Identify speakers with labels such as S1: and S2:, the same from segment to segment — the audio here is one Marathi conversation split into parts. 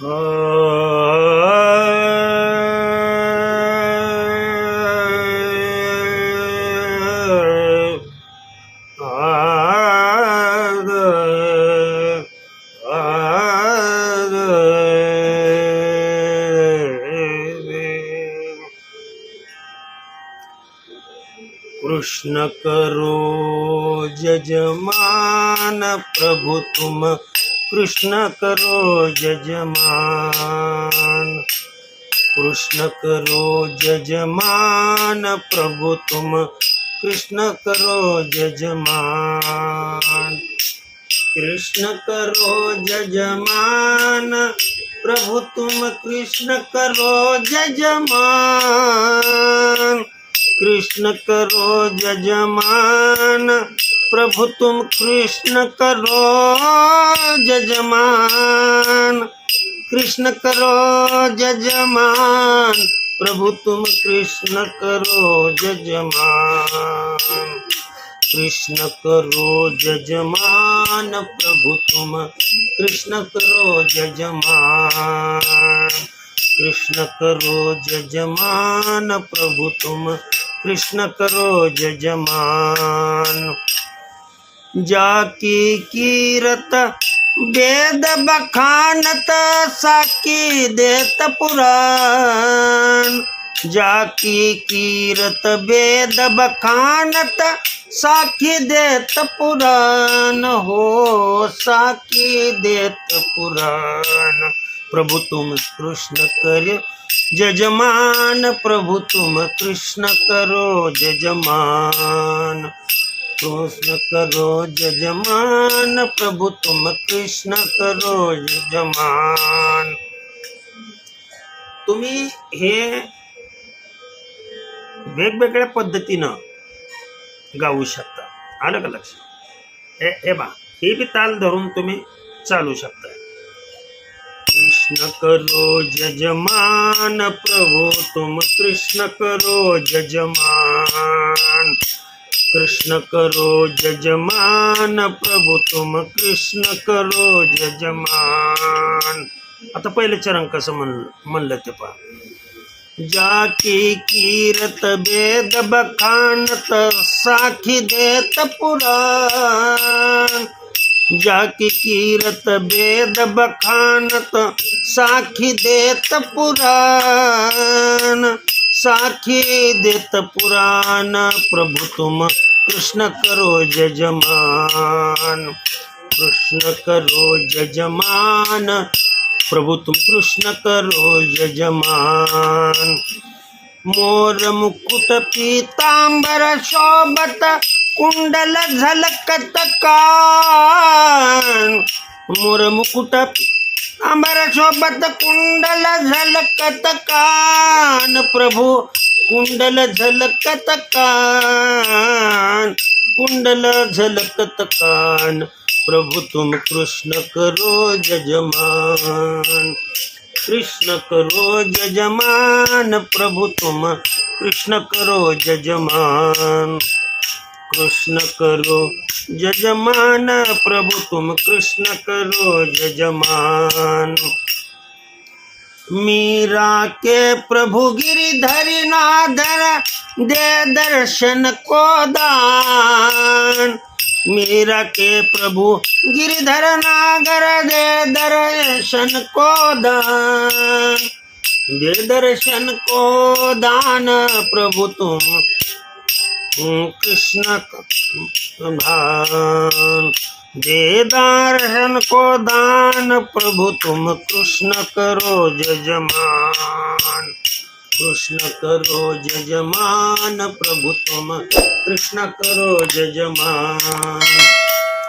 S1: कृष्ण करो जजमान प्रभु तुम कृष्ण करो जजमान कृष्ण करो जजमान प्रभु तुम कृष्ण करो जजमान कृष्ण करो जजमान प्रभु तुम कृष्ण करो जजमान कृष्ण करो जजमान प्रभु तुम कृष्ण करो जजमान कृष्ण करो जजमान प्रभु तुम कृष्ण करो जजमान कृष्ण करो जजमान प्रभु तुम कृष्ण करो जजमान कृष्ण करो जजमान प्रभु तुम कृष्ण करो जजमान जाकी कीरत वेद बखानत साकी देत पुराण। जाकी कीरत वेद बखानत साखी देत पुराण। हो साखी देत पुराण। प्रभु तुम कृष्ण कर जजमान प्रभु तुम कृष्ण करो जजमान कृष्ण करो जजमान प्रभु तुम कृष्ण करो यजमान। तुम्ही हे वेगवेगळ्या पद्धतीनं गाऊ शकता. आलं का लक्षात हे हे बा हे बी ताल धरून तुम्ही चालू शकता. कृष्ण करो जजमान प्रभु तुम कृष्ण करो जजमान कृष्ण करो जजमान प्रभु तुम कृष्ण करो जजमान आता पहिले चरण कसं म्हण, म्हणलं ते पहा. जाकी कीरत वेद बखानत, साखी देत पुराण। जाकी कीरत वेद बखानत, साखी देत पुराण। साखी देत पुराण, प्रभु तुम कृष्ण करो जजमान कृष्ण करो जजमान प्रभु तुम कृष्ण करो जजमान मोर मुकुट पीतांबर शोभत कुंडल झलकत कान। मोर मुकुट अंबर शोभत कुंडल झलकत कान। प्रभु कुंडल झलकत कान कुंडल झलकत कान. प्रभु तुम कृष्ण करो जजमान कृष्ण करो जजमान प्रभु तुम कृष्ण करो जजमान कृष्ण करो जजमान प्रभु तुम कृष्ण करो जजमान मीरा के प्रभु गिरिधर नाधर दे दर्शन को दान। मीरा के प्रभु गिरिधर नागर दे दर्शन को दान। दे दर्शन को दान प्रभु तुम कृष्ण भान। दे दर्शन को दान प्रभु तुम कृष्ण करो जजमान कृष्ण करो जजमान प्रभु तुम कृष्ण करो जजमान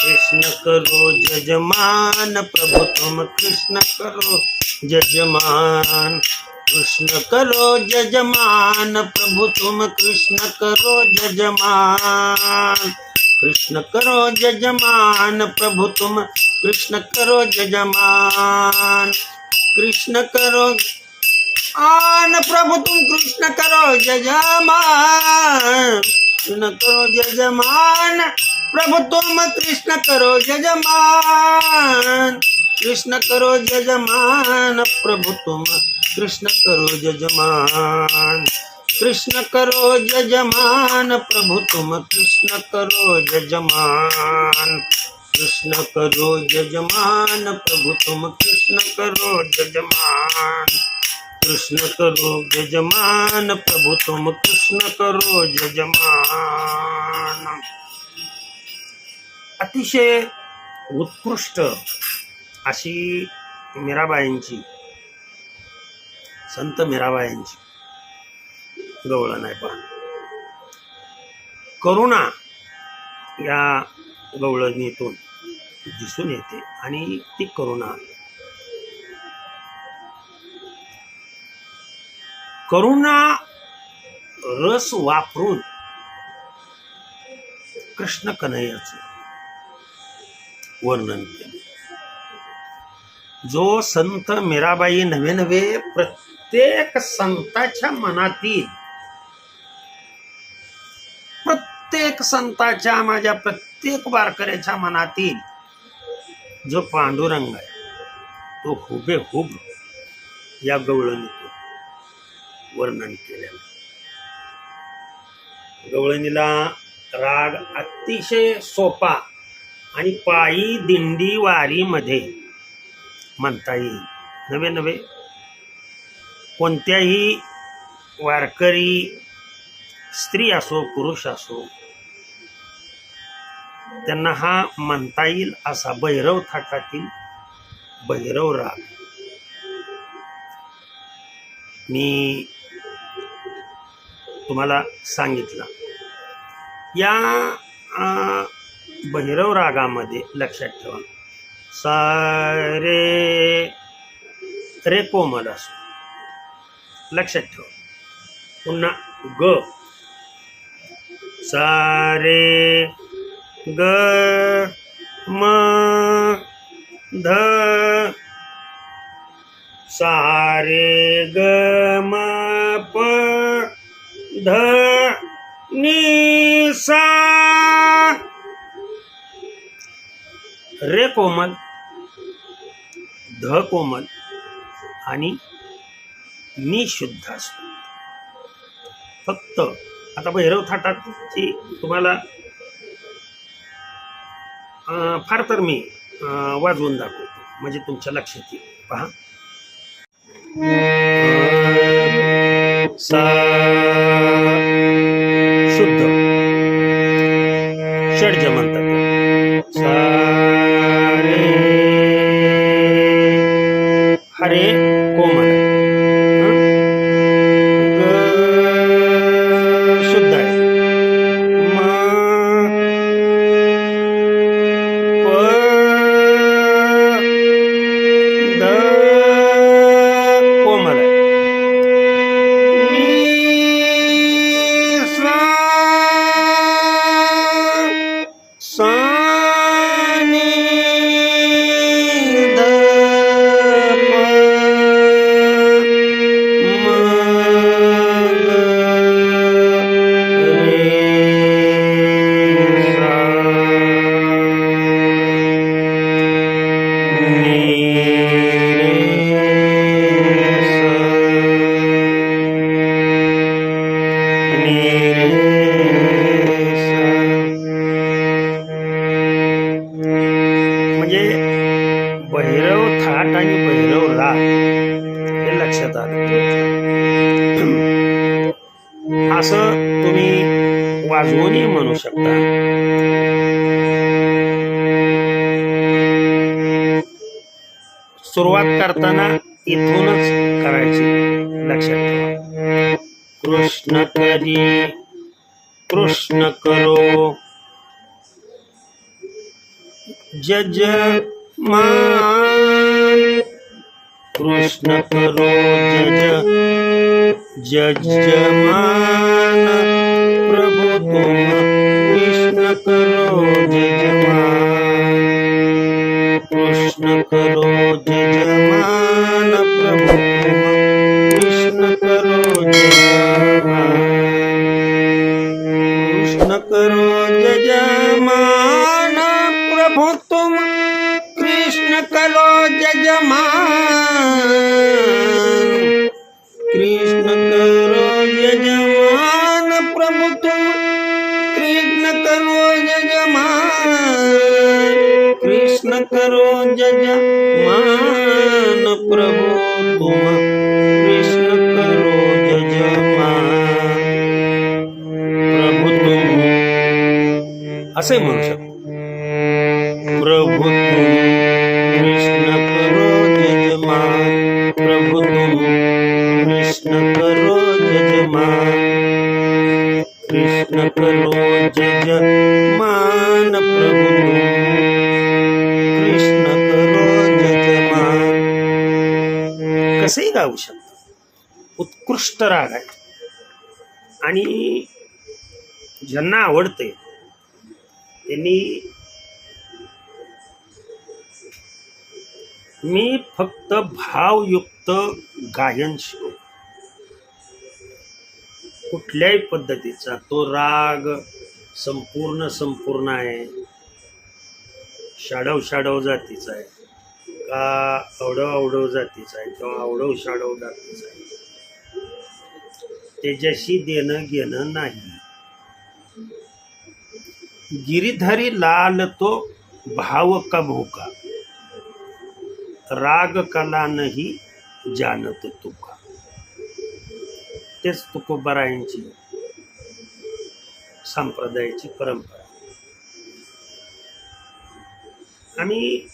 S1: कृष्ण करो जजमान प्रभु तुम कृष्ण करो जजमान कृष्ण करो जजमान प्रभु तुम कृष्ण करो जजमान कृष्ण करो जजमान प्रभु तुम कृष्ण करो जजमान कृष्ण करो आन प्रभु तुम कृष्ण करो जजमान कृष्ण करो जजमान प्रभु तुम कृष्ण करो जजमान कृष्ण करो जजमान प्रभु तुम कृष्ण करो जजमान कृष्ण करो यजमान प्रभु तुम कृष्ण करो यजमान। कृष्ण करो यजमान प्रभु तुम कृष्ण करो जजमान कृष्ण करो यजमान प्रभु तुम कृष्ण करो जजमान अतिशय उत्कृष्ट अशी मीराबाईंची संत मीराबाईंची गवळण नाही पण करुणा या गवळणीतून दिसून येते आणि ती करुणा. करुणा रस वापरून कृष्ण कन्हैयाचं वर्णन केले. जो संत मीराबाई नवे नवे प्रत्येक संताच्या मनातील प्रत्येक संताच्या माझ्या प्रत्येक वारकऱ्याच्या मनातील जो पांडुरंग आहे तो हुबेहूब या गवळणीतून वर्णन केलेलं गवळणीला राग अतिशय सोपा आणि पायी दिंडी वारीमध्ये म्हणता येईल. नवे नवे कोणत्याही वारकरी स्त्री असो पुरुष असो त्यांना हा म्हणता येईल असा भैरव थाटातील भैरव राग. मी तुम्हाला सांगितलं. या भैरव रागामध्ये लक्षात ठेवा. सा रे रे कोमल असो. लक्षात ठेवा. पुन्हा ग. सा रे ग म ध सारे ग म प ध नि सा। रे कोमल ध कोमल आणि मी शुद्ध असतो. फक्त आता भैरव थाटाची तुम्हाला फार तर मी वाजवून दाखवतो. म्हणजे तुमच्या लक्षात येईल. पहा. सा शुद्ध. षडज म्हणतात सा रे हरे. लक्षात आलं. असं तुम्ही वाजवूनही म्हणू शकता. सुरुवात करताना इथूनच करायची लक्षात ठेवा. कृष्ण करी कृष्ण करो. जज मा कृष्ण करो जज जजमान प्रभु तुम कृष्ण करो जजमान कृष्ण करो जजमान प्रभु तुम कृष्ण करो जजमान कृष्ण करो जजमान प्रभु तुम कृष्ण करो जजमान असे म्हणू शकतो. प्रभु कृष्ण करो जजमान प्रभु कृष्ण करो जजमान कृष्ण करो जजमान प्रभु कृष्ण करो जजमान कसंही गाऊ शकतो. उत्कृष्ट राग आहे. आणि ज्यांना आवडते त्यांनी मी फक्त भावयुक्त गायन शिकवतो कुठल्याही पद्धतीचा तो राग संपूर्ण संपूर्ण आहे. शाडव शाडव जातीचा आहे. का अवडव अवडव जातीचा आहे किंवा अवडव शाडव जातीचा आहे. त्याच्याशी देणं घेणं नाही. गिरिधरी लाल तो भाव का भोका राग कला नाही जानत तुका। तेच तुकोबारायांची संप्रदायाची परंपरा। आम्ही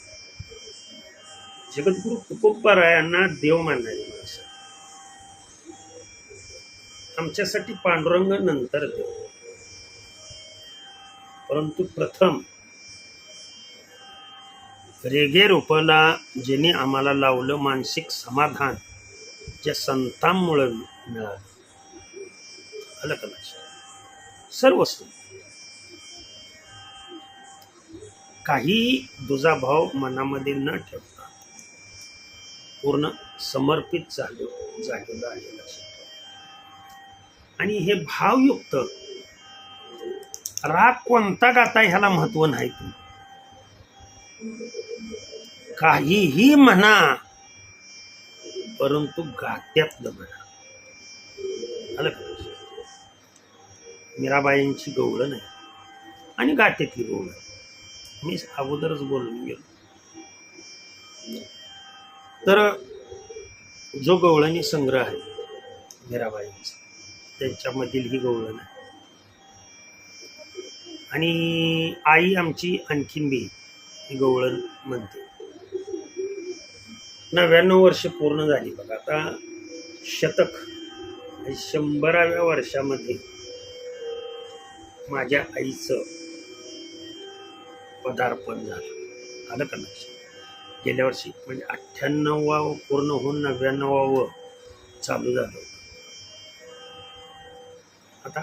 S1: जगद्गुरु तुकोबारायांना देव मानणारी माणसं। आमच्यासाठी पांडुरंग नंतर देव। परंतु प्रथम रेगे रोपाला ज्यांनी आम्हाला लावलं मानसिक समाधान ज्या संतांमुळे मिळालं. आलं का लक्षात? सर्व काही दुजाभाव मनामध्ये न ठेवता पूर्ण समर्पित झालो झालेलं आहे लक्षात आणि हे भावयुक्त राग कोणता गाता ह्याला महत्त्व नाही तुम्ही काहीही म्हणा परंतु गात्यातलं म्हणा. आलं का? मीराबाईंची गवळण नाही आणि गात्यातली गवळण मी अगोदरच बोलून गेलो. तर जो गवळणी संग्रह आहे मीराबाईंचा त्यांच्यामधील ही गवळण आहे आणि आई आमची आणखीन बी गवळण म्हणते. नव्याण्णव वर्ष पूर्ण झाली बघा. आता शतक आणि शंभराव्या वर्षामध्ये माझ्या आईचं पदार्पण झालं. आलं का लक्षात गेल्या वर्षी म्हणजे अठ्ठ्याण्णवावं पूर्ण होऊन नव्याण्णवावं चालू झालं आता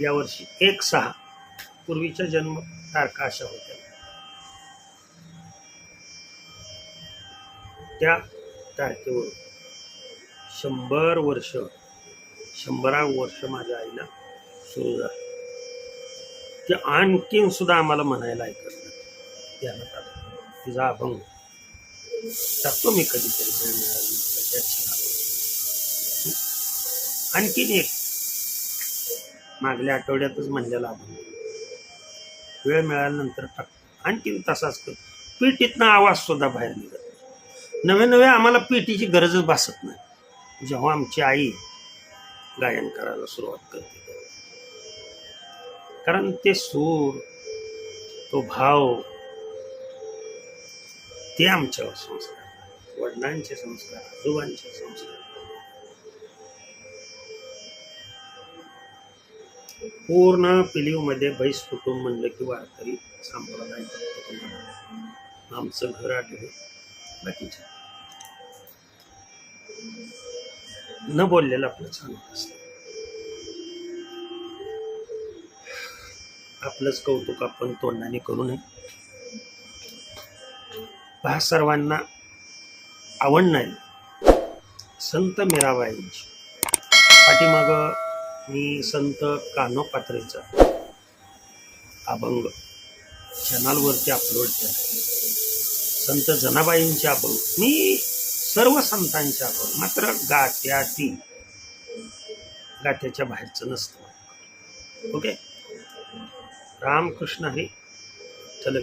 S1: यावर्षी एक सहा पूर्वीच्या जन्म तारखा अशा होत्या. त्या तारखेवर शंभर वर्ष शंभरा वर्ष माझ्या आईला सुरू झालं. ते आणखीन सुद्धा आम्हाला म्हणायला ऐकत नाही. ध्यानात आलं तिचा अभंग. टाकतो मी कधीतरी वेळ मिळाली आणखीन एक. मागल्या आठवड्यातच म्हणलेला अभंग. वेळ मिळाल्यानंतर टाक. आणखीन तसाच कर. पीठीतनं आवाज सुद्धा बाहेर निघत नवे नवे आम्हाला पीठीची गरजच भासत नाही. जेव्हा आमची आई गायन करायला सुरुवात करते कारण ते सूर तो भाव ते आमच्यावर संस्कार. वडिलांचे संस्कार आजोबांचे संस्कार. पूर्ण पिलीवमध्ये बैस कुटुंब म्हणलं की वारकरी संप्रदाय फक्त आमचं घर आठवे बाकीच्या न बोललेलं आपलं चांगलं असतं. आपलंच कौतुक आपण तोंडाने करू नये. पहा सर्वांना आवडणारी संत मीराबाईंची. पाठीमागं मी संत कानोपात्रेचा अभंग. चॅनलवरती अपलोड केला. संत जनाबाईंचे अभंग. मी सर्व संतांचे अभंग. मात्र गात्यातील गात्याच्या बाहेरचं नसतं. ओके? रामकृष्ण हरी विठ्ठल